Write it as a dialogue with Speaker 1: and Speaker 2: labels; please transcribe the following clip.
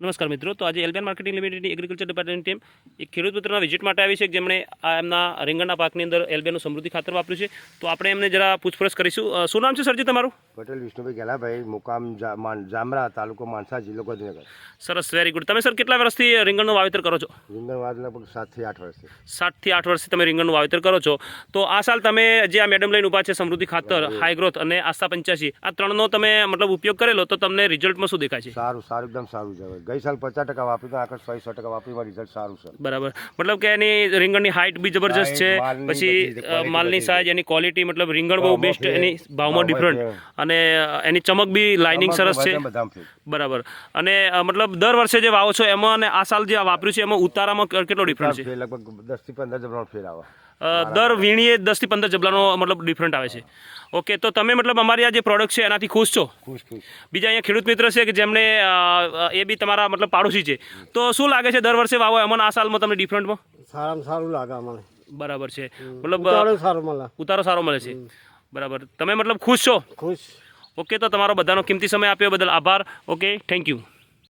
Speaker 1: નમસ્કાર મિત્રો તો આજે એલબિયન માર્કેટિંગ લિમિટેડની એગ્રીકલ્ચર ડિપાર્ટમેન્ટ ટીમ એક ખેડૂત મિત્રના વિઝિટ માટે આવી છે જેમણે આ એમના રીંગણના પાકની અંદર એલબિયનનું સમૃદ્ધિ ખાતર વાપર્યું છે. તો આપણે એમને જરા પૂછપરછ કરીશું. શું નામ છે સરજી તમારું?
Speaker 2: પટેલ વિષ્ણુભાઈ ગેલાભાઈ મુકામ જામરા તાલુકો માનસા જિલ્લો ગાંધીનગર.
Speaker 1: સરસ વેરી ગુડ તમે સર કેટલા વર્ષથી રીંગણનું વાવેતર કરો છો?
Speaker 2: રીંગણવાદ લગભગ સાતથી આઠ વર્ષથી.
Speaker 1: સાતથી આઠ વર્ષથી તમે રીંગણનું વાવેતર કરો છો. તો આ સાલ તમે જે આ મેડમ લઈને ઊભા છે સમૃદ્ધિ ખાતર હાઈ ગ્રોથ અને આસ્થા પંચ્યાસી આ ત્રણનો તમે મતલબ ઉપયોગ કરેલો તો તમને રિઝલ્ટમાં શું દેખાય છે?
Speaker 2: સારું સારું એકદમ સારું છે ગઈ સાલ પચાસ ટકા વાપર્યું તો આખા સો સો ટકા વાપર્યું રિઝલ્ટ સારું છે.
Speaker 1: બરાબર. મતલબ કે એની રીંગણની હાઇટ બી જબરજસ્ત છે પછી માલની સાઇઝ એની ક્વોલિટી મતલબ રીંગણ બહુ બેસ્ટ એની ભાવમાં ડિફરન્ટ અને એની ચમક બી લાઇનિંગ સરસ છે. બરાબર. અને મતલબ દર વર્ષે જે વાવો છો એમાં અને આ સાલ જે વાપર્યું છે એમાં ઉતારામાં કેટલો ડિફરન્ટ છે?
Speaker 2: લગભગ દસથી પંદર જબરાનો ફેર આવે.
Speaker 1: દર વીણીએ દસથી પંદર જબલાનો મતલબ ડિફરન્ટ આવે છે. ઓકે તો તમે મતલબ અમારી આ જે પ્રોડક્ટ છે એનાથી ખુશ છો? બીજા અહીંયા ખેડૂત મિત્ર છે કે અ, એ બી તમારા મતલબ પાડોશી છે. તો શું લાગે છે દર વર્ષે વાવો એમાં આ સાલમાં તમને ડિફરન્ટમાં?
Speaker 3: સારામાં સારું લાગે અમને.
Speaker 1: બરાબર છે. મતલબ સારો
Speaker 3: ઉતારો મળે.
Speaker 1: ઉતારો સારો મળે છે. બરાબર. તમે મતલબ ખુશ છો?
Speaker 3: ખુશ.
Speaker 1: ઓકે તો તમારો બધાનો કિંમતી સમય આપ્યો બદલ આભાર. Okay thank you.